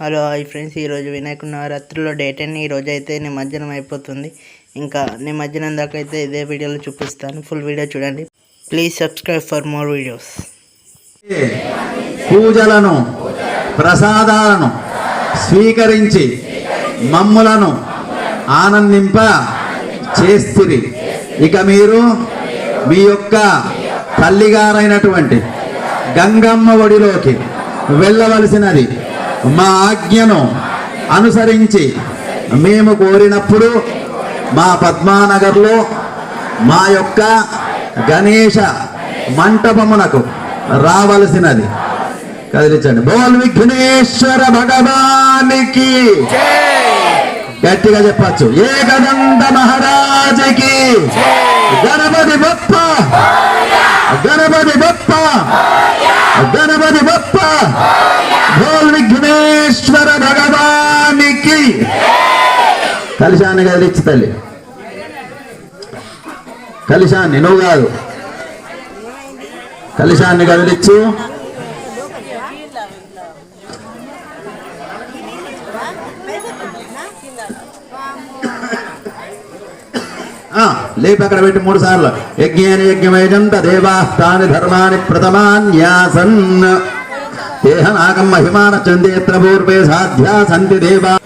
Hello hi friends. ఈరోజు వినాయకుడి నవరాత్రిలో date and ఈరోజు అయితే నిమజ్జనం అయిపోతుంది. ఇంకా నిమజ్జనం దాకా అయితే ఇదే వీడియోలో చూపిస్తాను. ఫుల్ వీడియో చూడండి. Please subscribe for more videos పూజలను ప్రసాదాలను స్వీకరించి మమ్ములను ఆనందింప చేస్తుంది ఇక మీరు మీ యొక్క తల్లిగారైనటువంటి గంగమ్మ ఒడిలోకి వెళ్ళవలసినది. మా ఆజ్ఞను అనుసరించి మేము కోరినప్పుడు మా పద్మానగర్లో మా యొక్క గణేష మంటపమునకు రావలసినది. కదిలించండి. బోల్ విఘ్నేశ్వర భగవానికి గట్టిగా చెప్పచ్చు. ఏకదంత మహారాజుకి గణపతి బొప్ప గణపతి బొప్ప గణపతి బొప్ప బోల్ విఘ్నేశ్వర భగవానికి. కలిశాన్ని కదిలిచ్చి తల్లి. కలిశాన్ని నువ్వు కాదు. కలిశాన్ని కదిలిచ్చు లేపి అక్కడ పెట్టి మూడు సార్లు. యజ్ఞేన యజ్ఞమైనంత దేవాస్తాని ధర్మాని ప్రథమాన్యాసన్. దేహనాగం మహిమాన చందేత్ర పూర్వే సాధ్యా సంతి దేవా గణపతి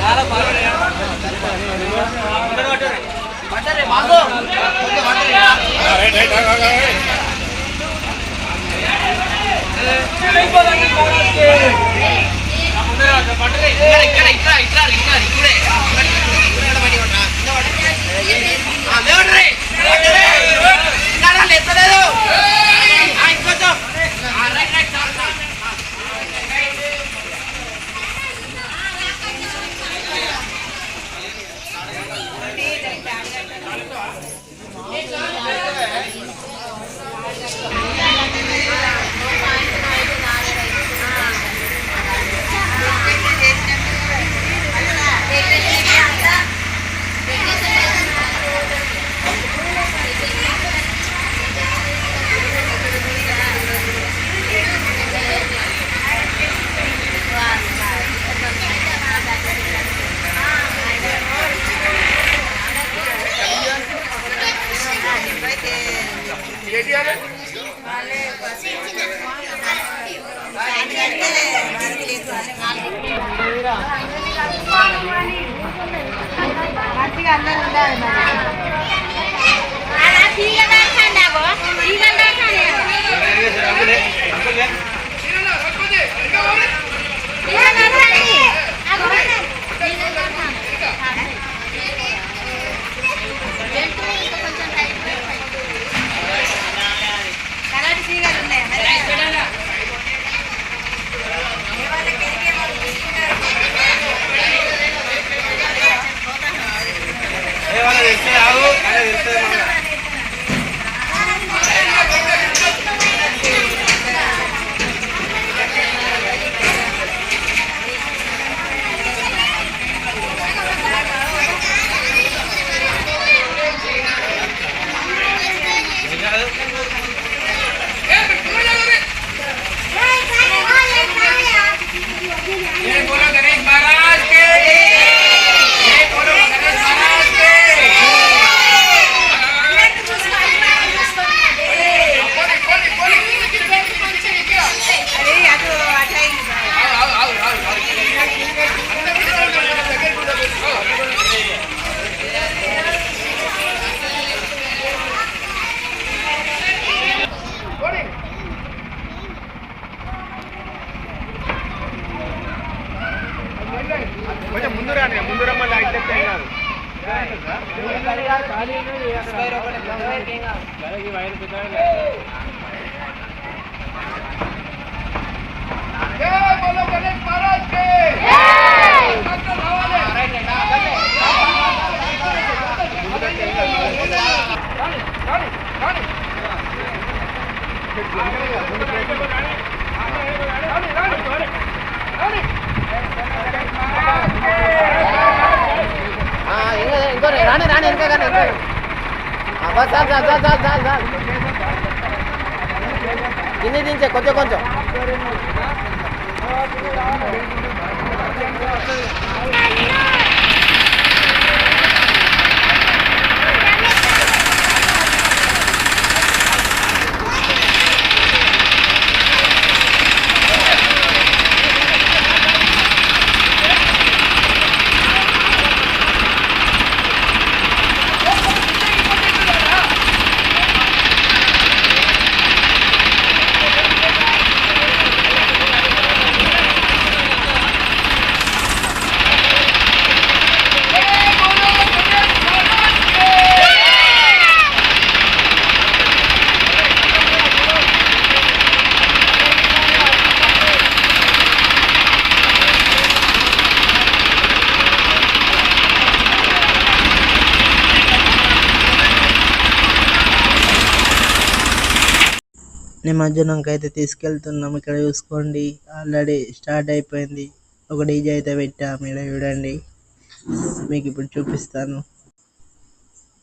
గణపతి బప్ప గణపతి బప్ప జై ¿Van a decir algo? ¿Van a? बस जा जा जा जा जा किन्हीं दिन से कोचो कोचो Thank you. నిమజ్జనంకి అయితే తీసుకెళ్తున్నాం. ఇక్కడ చూసుకోండి. ఆల్రెడీ స్టార్ట్ అయిపోయింది. ఒక డీజే అయితే పెట్టాము ఇక్కడ చూడండి. మీకు ఇప్పుడు చూపిస్తాను.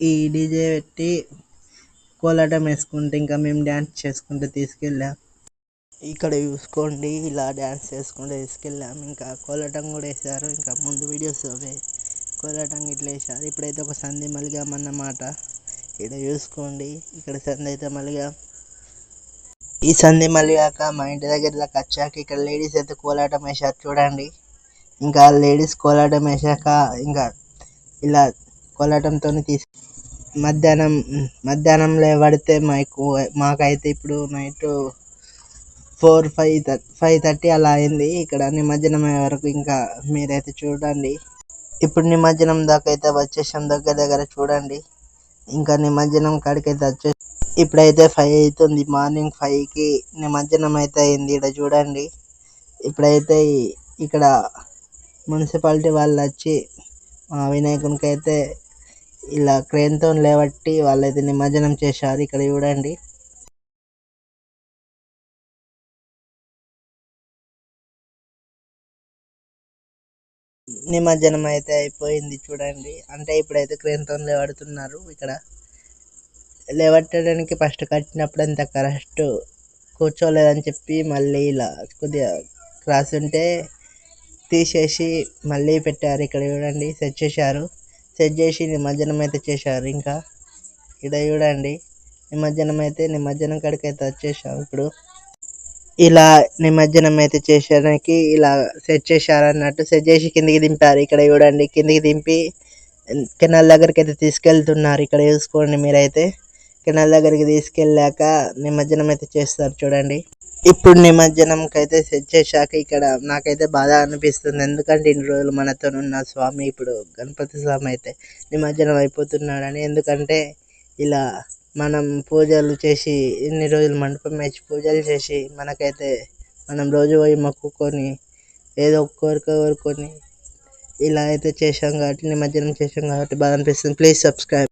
ఈ డీజే పెట్టి కోలాటం వేసుకుంటే ఇంకా మేము డ్యాన్స్ చేసుకుంటూ తీసుకెళ్ళాం. ఇక్కడ చూసుకోండి. ఇలా డ్యాన్స్ చేసుకుంటూ తీసుకెళ్ళాం. ఇంకా కోలాటం కూడా వేసారు ఇంకా ముందు వీడియోస్ అవే. కోలాటం ఇట్లా వేసారు ఇప్పుడైతే ఒక సంధి మలిగామన్నమాట ఇక్కడ చూసుకోండి. ఇక్కడ సంధి అయితే మలిగా. ఈ సంధి మలిగాక మా ఇంటి దగ్గరకి వచ్చాక ఇక్కడ లేడీస్ అయితే కోలాటం వేసారు చూడండి. ఇంకా లేడీస్ కోలాటం వేసాక ఇంకా ఇలా కోలాటంతో తీసి మధ్యాహ్నం మధ్యాహ్నం పడితే మాకు మాకైతే ఇప్పుడు night four five five thirty అలా అయింది. ఇక్కడ నిమజ్జనం అయ్యే వరకు ఇంకా మీరైతే చూడండి. ఇప్పుడు నిమజ్జనం దాకా అయితే వచ్చేసాం దగ్గర దగ్గర చూడండి. ఇంకా నిమజ్జనం కాడికి అయితే వచ్చే ఇప్పుడైతే ఫైవ్ అవుతుంది. మార్నింగ్ ఫైవ్కి నిమజ్జనం అయితే అయింది. ఇక్కడ చూడండి. ఇప్పుడైతే ఇక్కడ మున్సిపాలిటీ వాళ్ళు వచ్చి మా వినాయకునికి అయితే ఇలా క్రేన్తో లేవట్టి వాళ్ళైతే నిమజ్జనం చేశారు. ఇక్కడ చూడండి. నిమజ్జనం అయితే అయిపోయింది చూడండి. అంటే ఇప్పుడైతే క్రేన్తో లేవడుతున్నారు ఇక్కడ. లేవట్టడానికి ఫస్ట్ కట్టినప్పుడు అంత కరెక్ట్ కూర్చోలేదని చెప్పి మళ్ళీ ఇలా కొద్దిగా క్రాస్ ఉంటే తీసేసి మళ్ళీ పెట్టారు. ఇక్కడ చూడండి సెట్ చేశారు. సెట్ చేసి నిమజ్జనం అయితే చేశారు ఇంకా. ఇక్కడ చూడండి నిమజ్జనం అయితే నిమజ్జనం కాడికి అయితే వచ్చేసాం ఇప్పుడు. ఇలా నిమజ్జనం అయితే చేసేదానికి ఇలా సెట్ చేశారు అన్నట్టు. సెట్ చేసి కిందికి దింపారు. ఇక్కడ చూడండి కిందికి దింపి కెనాల్ దగ్గరికి అయితే తీసుకెళ్తున్నారు. ఇక్కడ చూసుకోండి మీరైతే. కెనాల్ దగ్గరికి తీసుకెళ్ళాక నిమజ్జనం అయితే చేస్తారు చూడండి. ఇప్పుడు నిమజ్జనంకి అయితే సెట్ చేశాక ఇక్కడ నాకైతే బాధ అనిపిస్తుంది. ఎందుకంటే ఇన్ని రోజులు మనతో ఉన్న స్వామి ఇప్పుడు గణపతి స్వామి అయితే నిమజ్జనం అయిపోతున్నాడని. ఎందుకంటే ఇలా మనం పూజలు చేసి ఇన్ని రోజులు మండపం వేసి పూజలు చేసి మనకైతే మనం రోజు పోయి మొక్కుకొని ఏదో ఒక కోరిక కోరుకొని ఇలా అయితే చేశాం కాబట్టి నిమజ్జనం చేశాం కాబట్టి బాధ అనిపిస్తుంది. Please subscribe